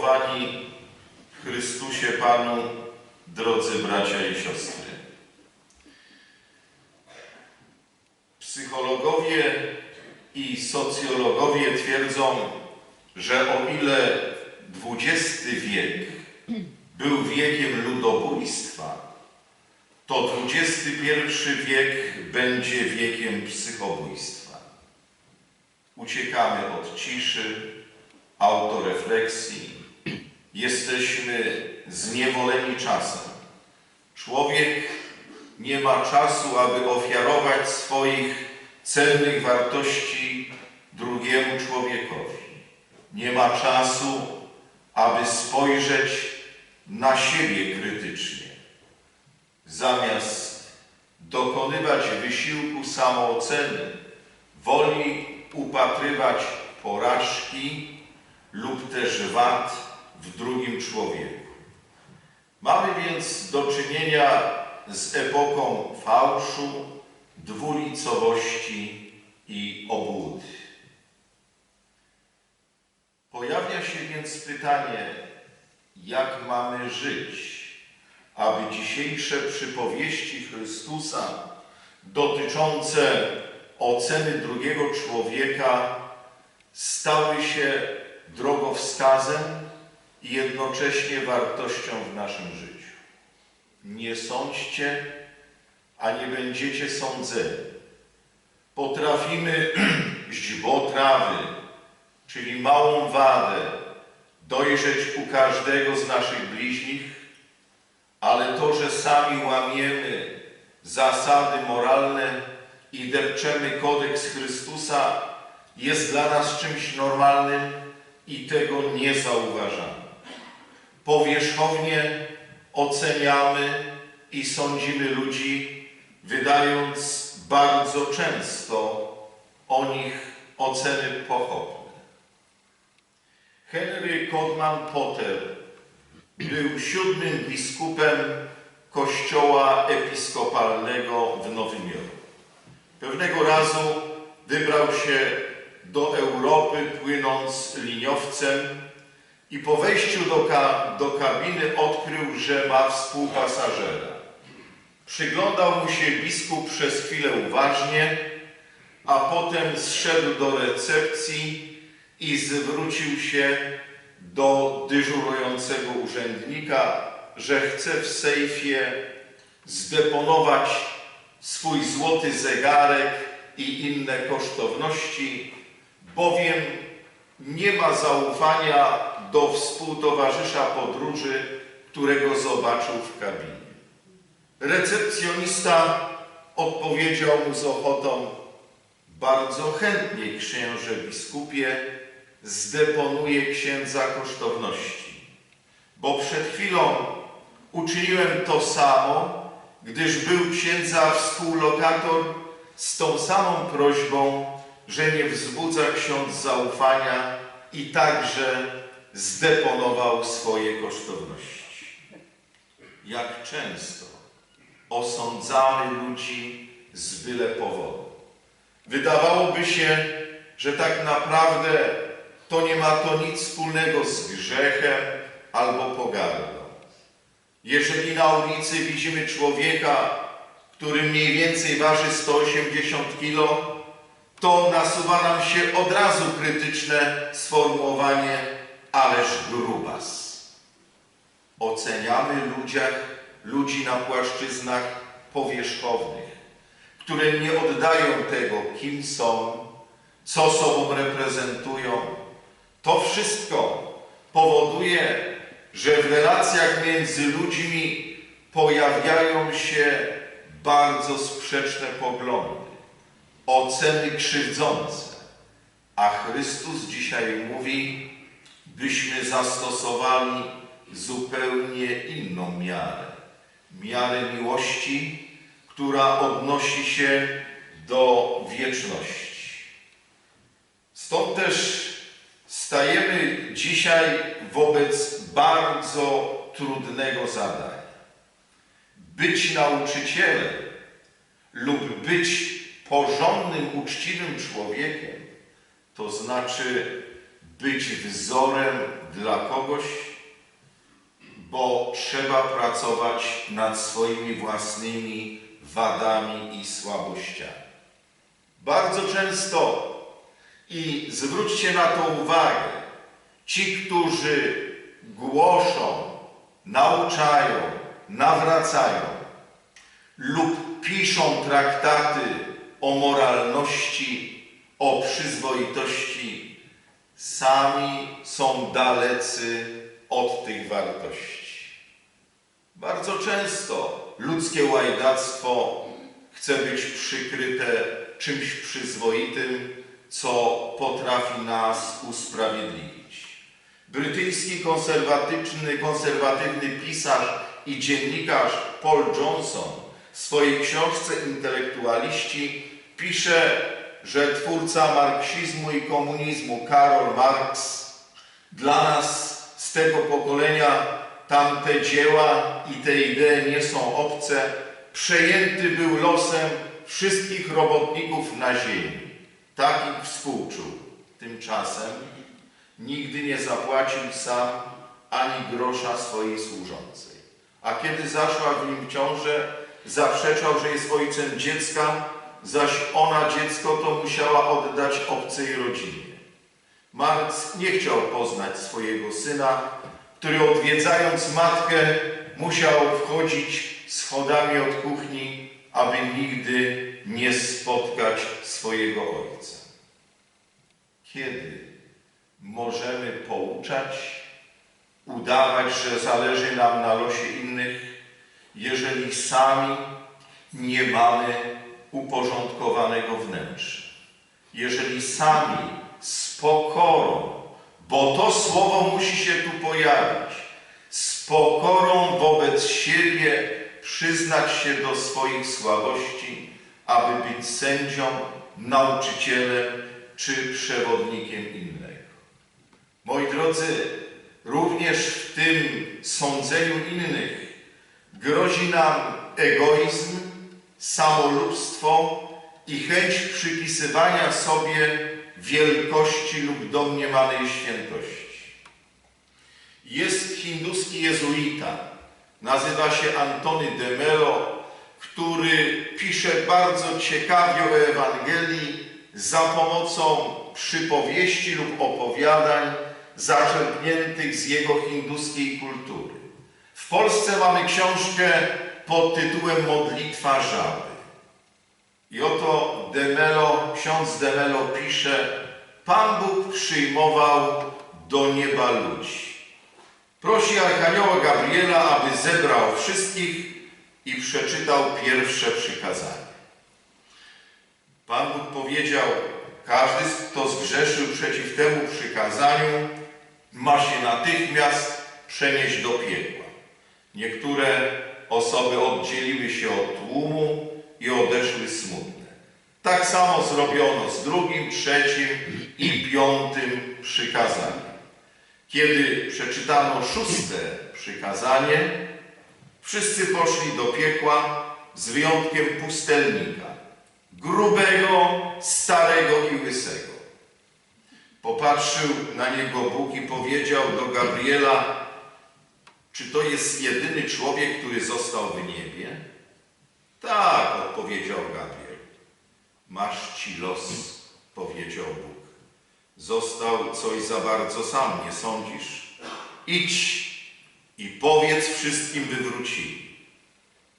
umiłowani Chrystusie Panu, drodzy bracia i siostry. Psychologowie i socjologowie twierdzą, że o ile XX wiek był wiekiem ludobójstwa, to XXI wiek będzie wiekiem psychobójstwa. Uciekamy od ciszy, autorefleksji, jesteśmy zniewoleni czasem. Człowiek nie ma czasu, aby ofiarować swoich cennych wartości drugiemu człowiekowi. Nie ma czasu, aby spojrzeć na siebie krytycznie. Zamiast dokonywać wysiłku samooceny, woli upatrywać porażki lub też wad w drugim człowieku. Mamy więc do czynienia z epoką fałszu, dwulicowości i obłudy. Pojawia się więc pytanie, jak mamy żyć, aby dzisiejsze przypowieści Chrystusa dotyczące oceny drugiego człowieka stały się drogowskazem i jednocześnie wartością w naszym życiu. Nie sądźcie, a nie będziecie sądzeni. Potrafimy źbotrawy, czyli małą wadę, dojrzeć u każdego z naszych bliźnich, ale to, że sami łamiemy zasady moralne i depczemy kodeks Chrystusa, jest dla nas czymś normalnym i tego nie zauważamy. Powierzchownie oceniamy i sądzimy ludzi, wydając bardzo często o nich oceny pochopne. Henry Codman Potter był siódmym biskupem kościoła episkopalnego w Nowym Jorku. Pewnego razu wybrał się do Europy płynąc liniowcem i po wejściu do, ka do kabiny odkrył, że ma współpasażera. Przyglądał mu się biskup przez chwilę uważnie, a potem zszedł do recepcji i zwrócił się do dyżurującego urzędnika, że chce w sejfie zdeponować swój złoty zegarek i inne kosztowności, bowiem nie ma zaufania do współtowarzysza podróży, którego zobaczył w kabinie. Recepcjonista odpowiedział mu z ochotą, bardzo chętnie, księże biskupie, zdeponuję księdza kosztowności, bo przed chwilą uczyniłem to samo, gdyż był księdza współlokator z tą samą prośbą, że nie wzbudza ksiądz zaufania i także zdeponował swoje kosztowności. Jak często osądzamy ludzi z byle powodu. Wydawałoby się, że tak naprawdę to nie ma to nic wspólnego z grzechem albo pogardą. Jeżeli na ulicy widzimy człowieka, który mniej więcej waży 180 kg, to nasuwa nam się od razu krytyczne sformułowanie ależ grubas. Oceniamy ludziach, ludzi na płaszczyznach powierzchownych, które nie oddają tego, kim są, co sobą reprezentują. To wszystko powoduje, że w relacjach między ludźmi pojawiają się bardzo sprzeczne poglądy, oceny krzywdzące. A Chrystus dzisiaj mówi, byśmy zastosowali zupełnie inną miarę. Miarę miłości, która odnosi się do wieczności. Stąd też stajemy dzisiaj wobec bardzo trudnego zadania. Być nauczycielem lub być porządnym, uczciwym człowiekiem, to znaczy być wzorem dla kogoś, bo trzeba pracować nad swoimi własnymi wadami i słabościami. Bardzo często, i zwróćcie na to uwagę, ci, którzy głoszą, nauczają, nawracają lub piszą traktaty o moralności, o przyzwoitości, sami są dalecy od tych wartości. Bardzo często ludzkie łajdactwo chce być przykryte czymś przyzwoitym, co potrafi nas usprawiedliwić. Brytyjski konserwatywny, konserwatywny pisarz i dziennikarz Paul Johnson w swojej książce Intelektualiści pisze, że twórca marksizmu i komunizmu Karol Marx dla nas z tego pokolenia tamte dzieła i te idee nie są obce, przejęty był losem wszystkich robotników na ziemi. Takich współczuł. Tymczasem nigdy nie zapłacił sam ani grosza swojej służącej. A kiedy zaszła w nim ciążę, zaprzeczał, że jest ojcem dziecka, zaś ona dziecko to musiała oddać obcej rodzinie. Marx nie chciał poznać swojego syna, który odwiedzając matkę musiał wchodzić schodami od kuchni, aby nigdy nie spotkać swojego ojca. Kiedy możemy pouczać, udawać, że zależy nam na losie innych, jeżeli sami nie mamy uporządkowanego wnętrza? Jeżeli sami z pokorą, bo to słowo musi się tu pojawić, z pokorą wobec siebie przyznać się do swoich słabości, aby być sędzią, nauczycielem czy przewodnikiem innego. Moi drodzy, również w tym sądzeniu innych grozi nam egoizm, samolubstwo i chęć przypisywania sobie wielkości lub domniemanej świętości. Jest hinduski jezuita, nazywa się Antony de Melo, który pisze bardzo ciekawie o Ewangelii za pomocą przypowieści lub opowiadań zaczerpniętych z jego hinduskiej kultury. W Polsce mamy książkę pod tytułem Modlitwa żaby. I oto Demelo, ksiądz Demelo pisze, Pan Bóg przyjmował do nieba ludzi. Prosi Archanioła Gabriela, aby zebrał wszystkich i przeczytał pierwsze przykazanie. Pan Bóg powiedział, każdy, kto zgrzeszył przeciw temu przykazaniu, ma się natychmiast przenieść do piekła. Niektóre osoby oddzieliły się od tłumu i odeszły smutne. Tak samo zrobiono z drugim, trzecim i piątym przykazaniem. Kiedy przeczytano szóste przykazanie, wszyscy poszli do piekła z wyjątkiem pustelnika, grubego, starego i łysego. Popatrzył na niego Bóg i powiedział do Gabriela, czy to jest jedyny człowiek, który został w niebie? Tak, odpowiedział Gabriel. Masz ci los, powiedział Bóg. Został coś za bardzo sam, nie sądzisz? Idź i powiedz wszystkim, by wrócili.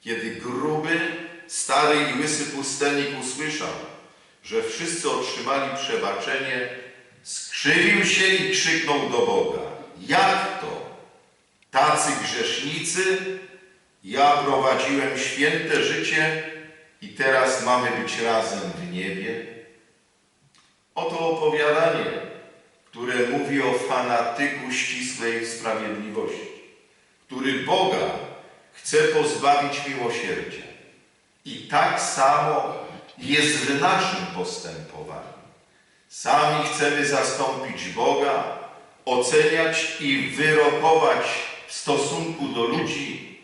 Kiedy gruby, stary i łysy pustelnik usłyszał, że wszyscy otrzymali przebaczenie, skrzywił się i krzyknął do Boga. Jak to? Tacy grzesznicy? Ja prowadziłem święte życie i teraz mamy być razem w niebie? Oto opowiadanie, które mówi o fanatyku ścisłej sprawiedliwości, który Boga chce pozbawić miłosierdzia. I tak samo jest w naszym postępowaniu. Sami chcemy zastąpić Boga, oceniać i wyrokować w stosunku do ludzi,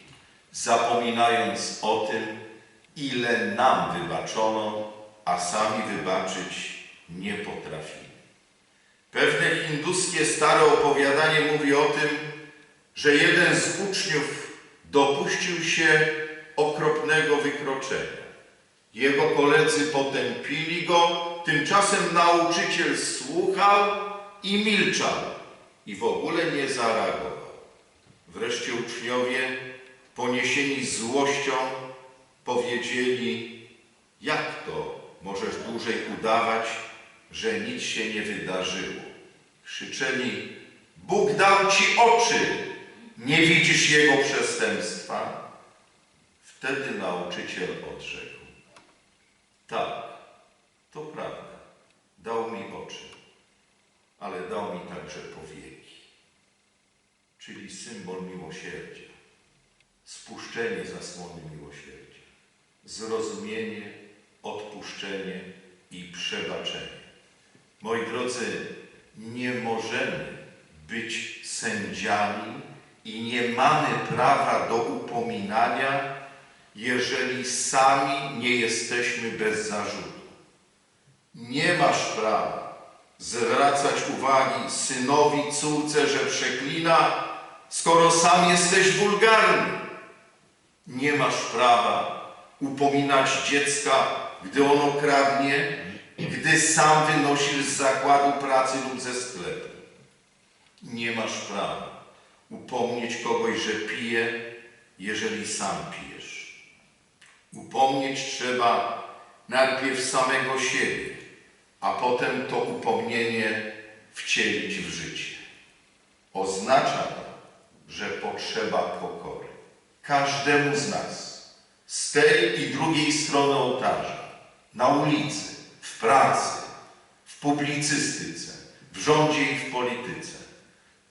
zapominając o tym, ile nam wybaczono, a sami wybaczyć nie potrafimy. Pewne hinduskie stare opowiadanie mówi o tym, że jeden z uczniów dopuścił się okropnego wykroczenia. Jego koledzy potępili go, tymczasem nauczyciel słuchał i milczał i w ogóle nie zareagował. Wreszcie uczniowie, poniesieni złością, powiedzieli, jak to możesz dłużej udawać, że nic się nie wydarzyło. Krzyczeli, Bóg dał ci oczy, nie widzisz jego przestępstwa? Wtedy nauczyciel odrzekł, tak, to prawda, dał mi oczy, ale dał mi także powieki, czyli symbol miłosierdzia, spuszczenie zasłony miłosierdzia, zrozumienie, odpuszczenie i przebaczenie. Moi drodzy, nie możemy być sędziami i nie mamy prawa do upominania, jeżeli sami nie jesteśmy bez zarzutu. Nie masz prawa zwracać uwagi synowi, córce, że przeklina, skoro sam jesteś wulgarny. Nie masz prawa upominać dziecka, gdy ono kradnie, gdy sam wynosisz z zakładu pracy lub ze sklepu. Nie masz prawa upomnieć kogoś, że pije, jeżeli sam pijesz. Upomnieć trzeba najpierw samego siebie, a potem to upomnienie wcielić w życie. Oznacza to, że potrzeba pokory. Każdemu z nas, z tej i drugiej strony ołtarza, na ulicy, w pracy, w publicystyce, w rządzie i w polityce.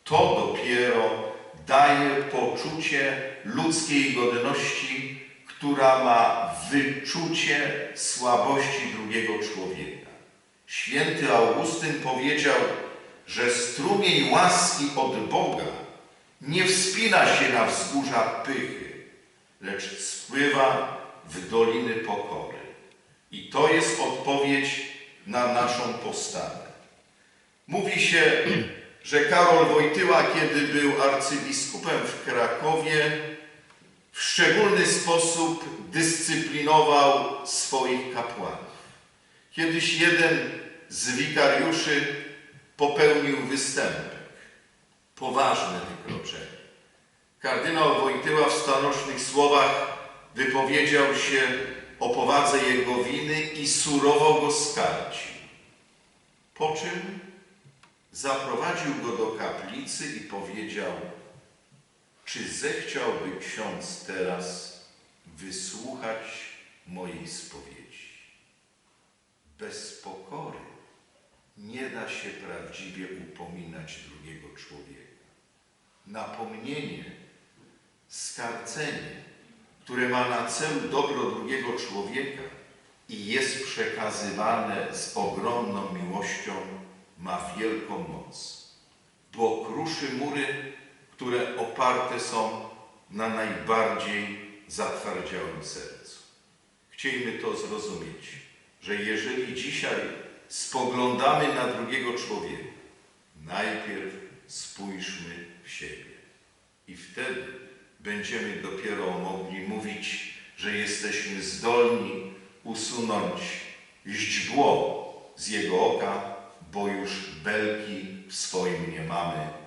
To dopiero daje poczucie ludzkiej godności, która ma wyczucie słabości drugiego człowieka. Święty Augustyn powiedział, że strumień łaski od Boga nie wspina się na wzgórza pychy, lecz spływa w doliny pokory. I to jest odpowiedź na naszą postawę. Mówi się, że Karol Wojtyła, kiedy był arcybiskupem w Krakowie, w szczególny sposób dyscyplinował swoich kapłanów. Kiedyś jeden z wikariuszy popełnił występek, poważne wykroczenie. Kardynał Wojtyła w stanocznych słowach wypowiedział się o powadze jego winy i surowo go skarcił. Po czym zaprowadził go do kaplicy i powiedział, czy zechciałby ksiądz teraz wysłuchać mojej spowiedzi? Bez pokory nie da się prawdziwie upominać drugiego człowieka. Napomnienie, skarcenie, które ma na celu dobro drugiego człowieka i jest przekazywane z ogromną miłością, ma wielką moc, bo kruszy mury, które oparte są na najbardziej zatwardziałym sercu. Chciejmy to zrozumieć, że jeżeli dzisiaj spoglądamy na drugiego człowieka, najpierw spójrzmy w siebie. I wtedy będziemy dopiero mogli mówić, że jesteśmy zdolni usunąć źdźbło z jego oka, bo już belki w swoim nie mamy